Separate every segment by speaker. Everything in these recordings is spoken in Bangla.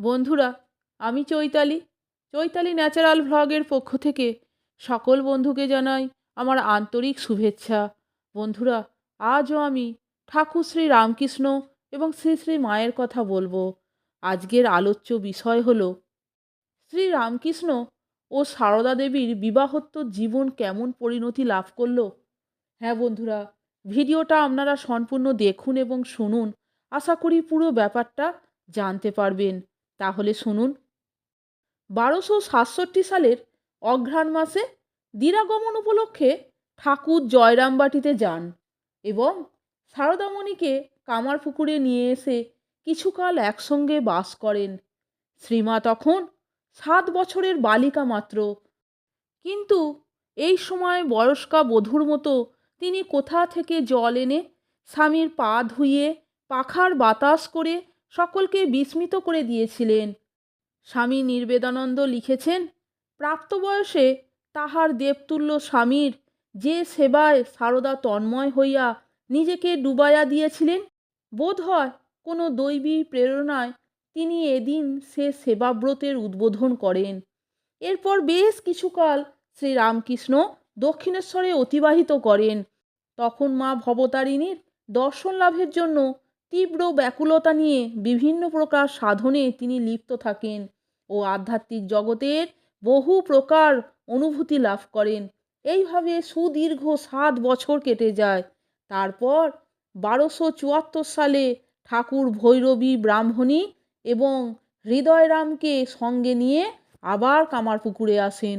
Speaker 1: বন্ধুরা, আমি চৈতালি। চৈতালি ন্যাচারাল ভ্লগের পক্ষ থেকে সকল বন্ধুকে জানাই আমার আন্তরিক শুভেচ্ছা। বন্ধুরা, আজও আমি ঠাকুর শ্রী রামকৃষ্ণ এবং শ্রী শ্রী মায়ের কথা বলব। আজকের আলোচ্য বিষয় হল, শ্রী রামকৃষ্ণ ও সারদা দেবীর বিবাহোত্তর জীবন কেমন পরিণতি লাভ করল? হ্যাঁ বন্ধুরা, ভিডিওটা আপনারা সম্পূর্ণ দেখুন এবং শুনুন। আশা করি পুরো ব্যাপারটা জানতে পারবেন। তাহলে শুনুন। বারোশো সাতষট্টি সালের অঘ্রাণ মাসে দিরাগমন উপলক্ষে ঠাকুর জয়রামবাটিতে যান এবং সারদামণিকে কামারপুকুরে নিয়ে এসে কিছুকাল একসঙ্গে বাস করেন। শ্রীমা তখন সাত বছরের বালিকা মাত্র। কিন্তু এই সময় বয়স্কা বধূর মতো তিনি কোথা থেকে জল এনে স্বামীর পা ধুইয়ে পাখার বাতাস করে সকলকে বিস্মিত করে দিয়েছিলেন। স্বামী নির্বেদানন্দ লিখেছেন প্রাপ্তবয়সে তাহার দেবতুল্য স্বামীর যে সেবায় সারদা তন্ময় হইয়া নিজেকে ডুবাইয়া দিয়েছিলেন, বোধ হয় কোনো দৈবী প্রেরণায় তিনি এদিন সে সেবাব্রতের উদ্বোধন করেন। এরপর বেশ কিছুকাল শ্রীরামকৃষ্ণ দক্ষিণেশ্বরে অতিবাহিত করেন। তখন মা ভবতারিণীর দর্শন লাভের জন্য তীব্র ব্যাকুলতা নিয়ে বিভিন্ন প্রকার সাধনে তিনি লিপ্ত থাকেন ও আধ্যাত্মিক জগতের বহু প্রকার অনুভূতি লাভ করেন। এইভাবে সুদীর্ঘ সাত বছর কেটে যায়। তারপর বারোশো চুয়াত্তর সালে ঠাকুর ভৈরবী ব্রাহ্মণী এবং হৃদয়রামকে সঙ্গে নিয়ে আবার কামারপুকুরে আসেন।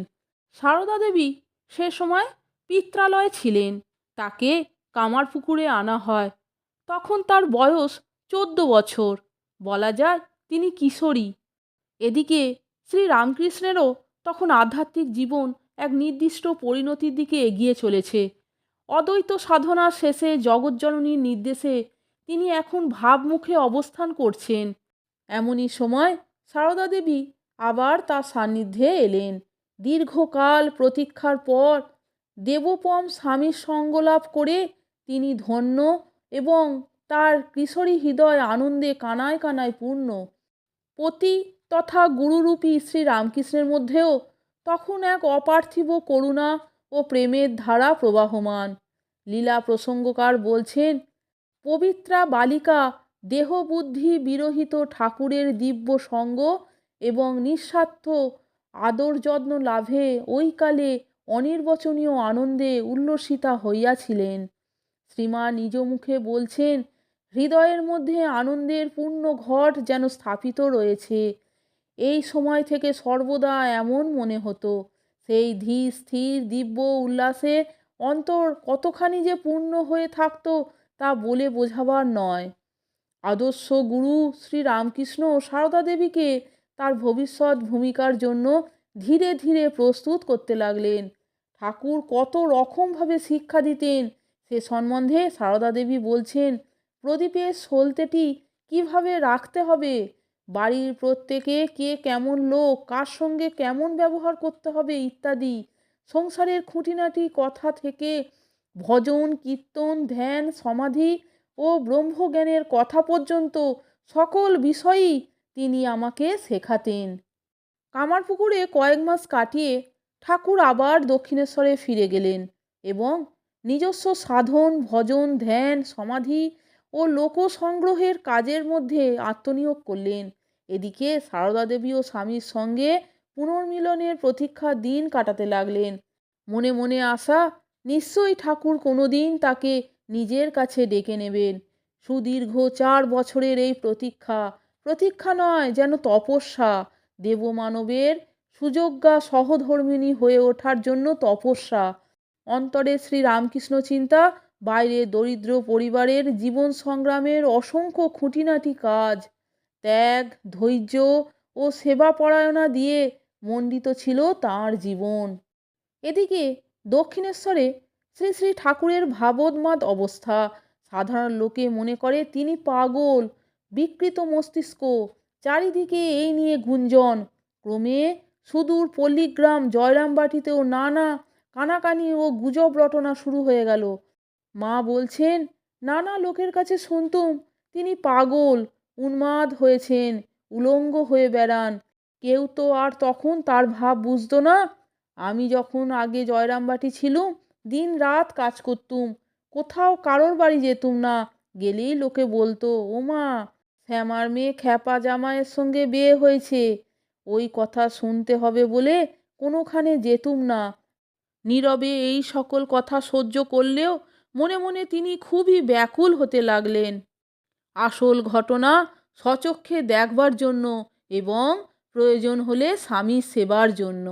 Speaker 1: সারদা দেবী সে সময় পিত্রালয়ে ছিলেন। তাকে কামারপুকুরে আনা হয়। তখন তার বয়স চোদ্দ বছর। বলা যায় তিনি কিশোরী। এদিকে শ্রী রামকৃষ্ণেরও তখন আধ্যাত্মিক জীবন এক নির্দিষ্ট পরিণতির দিকে এগিয়ে চলেছে। অদ্বৈত সাধনার শেষে জগজ্জননীর নির্দেশে তিনি এখন ভাবমুখে অবস্থান করছেন। এমনই সময় সারদা দেবী আবার তার সান্নিধ্যে এলেন। দীর্ঘকাল প্রতীক্ষার পর দেবপম স্বামীর সঙ্গলাভ করে তিনি ধন্য এবং তার কিশোরী হৃদয় আনন্দে কানায় কানায় পূর্ণ। পতি তথা গুরুরূপী শ্রী রামকৃষ্ণের মধ্যেও তখন এক অপার্থিব করুণা ও প্রেমের ধারা প্রবাহমান। লীলা প্রসঙ্গকার বলছেন, পবিত্রা বালিকা দেহবুদ্ধি বিরহিত ঠাকুরের দিব্য সঙ্গ এবং নিঃস্বার্থ আদর যত্ন লাভে ওই কালে অনির্বচনীয় আনন্দে উল্লসিতা হইয়াছিলেন। শ্রীমা নিজ মুখে বলছেন, হৃদয়ের মধ্যে আনন্দের পূর্ণ ঘট যেন স্থাপিত রয়েছে। এই সময় থেকে সর্বদা এমন মনে হতো। সেই ধীর, স্থির, দিব্য উল্লাসে অন্তর কতখানি যে পূর্ণ হয়ে থাকতো তা বলে বোঝাবার নয়। আদর্শ গুরু শ্রী রামকৃষ্ণ সারদা দেবীকে তার ভবিষ্যৎ ভূমিকার জন্য ধীরে ধীরে প্রস্তুত করতে লাগলেন। ঠাকুর কত রকমভাবে শিক্ষা দিতেন সে সম্বন্ধে সারদা দেবী বলছেন প্রদীপের সলতেটি কীভাবে রাখতে হবে? বাড়ির প্রত্যেকে কে কেমন লোক? কার সঙ্গে কেমন ব্যবহার করতে হবে? ইত্যাদি। সংসারের খুঁটিনাটি কথা থেকে ভজন, কীর্তন, ধ্যান, সমাধি ও ব্রহ্মজ্ঞানের কথা পর্যন্ত সকল বিষয়ই তিনি আমাকে শেখাতেন। কামারপুকুরে কয়েক মাস কাটিয়ে ঠাকুর আবার দক্ষিণেশ্বরে ফিরে গেলেন এবং নিজস্ব সাধন, ভজন, ধ্যান, সমাধি ও লোক সংগ্রহের কাজের মধ্যে আত্মনিয়োগ করলেন। এদিকে সারদা দেবী ও স্বামীর সঙ্গে পুনর্মিলনের প্রতীক্ষার দিন কাটাতে লাগলেন। মনে মনে আশা, নিশ্চয়ই ঠাকুর কোনো দিন তাকে নিজের কাছে ডেকে নেবেন। সুদীর্ঘ চার বছরের এই প্রতীক্ষা প্রতীক্ষা নয়, যেন তপস্যা। দেবমানবের সুযোগ্যা সহধর্মিণী হয়ে ওঠার জন্য তপস্যা। অন্তরে শ্রী রামকৃষ্ণ চিন্তা, বাইরে দরিদ্র পরিবারের জীবন সংগ্রামের অসংখ্য খুঁটিনাটি কাজ। ত্যাগ, ধৈর্য ও সেবা পরায়ণা দিয়ে মণ্ডিত ছিল তাঁর জীবন। এদিকে দক্ষিণেশ্বরে শ্রী শ্রী ঠাকুরের ভাবোন্মাদ অবস্থা। সাধারণ লোকে মনে করে তিনি পাগল, বিকৃত মস্তিষ্ক, চারিদিকে এই নিয়ে গুঞ্জন। ক্রমে সুদূর পল্লীগ্রাম, জয়রামবাটিতেও নানা কানাকানি ও গুজব রটনা শুরু হয়ে গেল। মা বলছেন, নানা লোকের কাছে শুনতুম, তিনি পাগল, উন্মাদ হয়েছেন, উলঙ্গ হয়ে বেড়ান। কেউ তো আর তখন তার ভাব বুঝতো না। আমি যখন আগে জয়রামবাটি ছিলুম, দিন রাত কাজ করতুম। কোথাও কারোর বাড়ি যেতুম না। গেলেই লোকে বলতো, ও মা, শ্যামার মেয়ে খ্যাপা জামাইয়ের সঙ্গে বিয়ে হয়েছে। ওই কথা শুনতে হবে বলে কোনোখানে যেতুম না। নীরবে এই সকল কথা সহ্য করলেও মনে মনে তিনি খুবই ব্যাকুল হতে লাগলেন। আসল ঘটনা সচক্ষে দেখবার জন্য এবং প্রয়োজন হলে স্বামীর সেবার জন্য।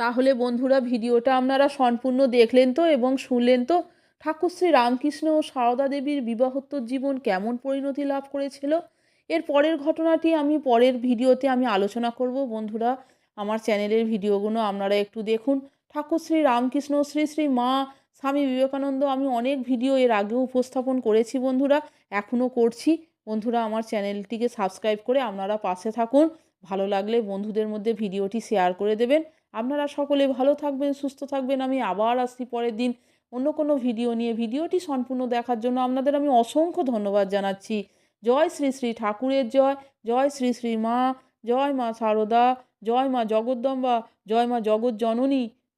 Speaker 1: তাহলে বন্ধুরা, ভিডিওটা আপনারা সম্পূর্ণ দেখলেন তো এবং শুনলেন তো, ঠাকুর শ্রী রামকৃষ্ণ ও সারদা দেবীর বিবাহোত্তর জীবন কেমন পরিণতি লাভ করেছিল? এর পরের ঘটনাটি আমি পরের ভিডিওতে আমি আলোচনা করব। বন্ধুরা, আমার চ্যানেলের ভিডিওগুলো আপনারা একটু দেখুন। ঠাকুর শ্রী রামকৃষ্ণ, শ্রী শ্রী মা স্বামী বিবেকানন্দ, আমি অনেক ভিডিও এর আগেও উপস্থাপন করেছি বন্ধুরা এখনও করছি। বন্ধুরা, আমার চ্যানেলটিকে সাবস্ক্রাইব করে আপনারা পাশে থাকুন। ভালো লাগলে বন্ধুদের মধ্যে ভিডিওটি শেয়ার করে দেবেন। আপনারা সকলে ভালো থাকবেন, সুস্থ থাকবেন। আমি আবার আসছি পরের দিন অন্য কোনো ভিডিও নিয়ে। ভিডিওটি সম্পূর্ণ দেখার জন্য আপনাদের আমি অসংখ্য ধন্যবাদ জানাচ্ছি। জয় শ্রী শ্রী ঠাকুরের জয় জয় শ্রী শ্রী মা, জয় মা সারদা, জয় মা জগদ্দম্বা, জয় মা জগৎ জননী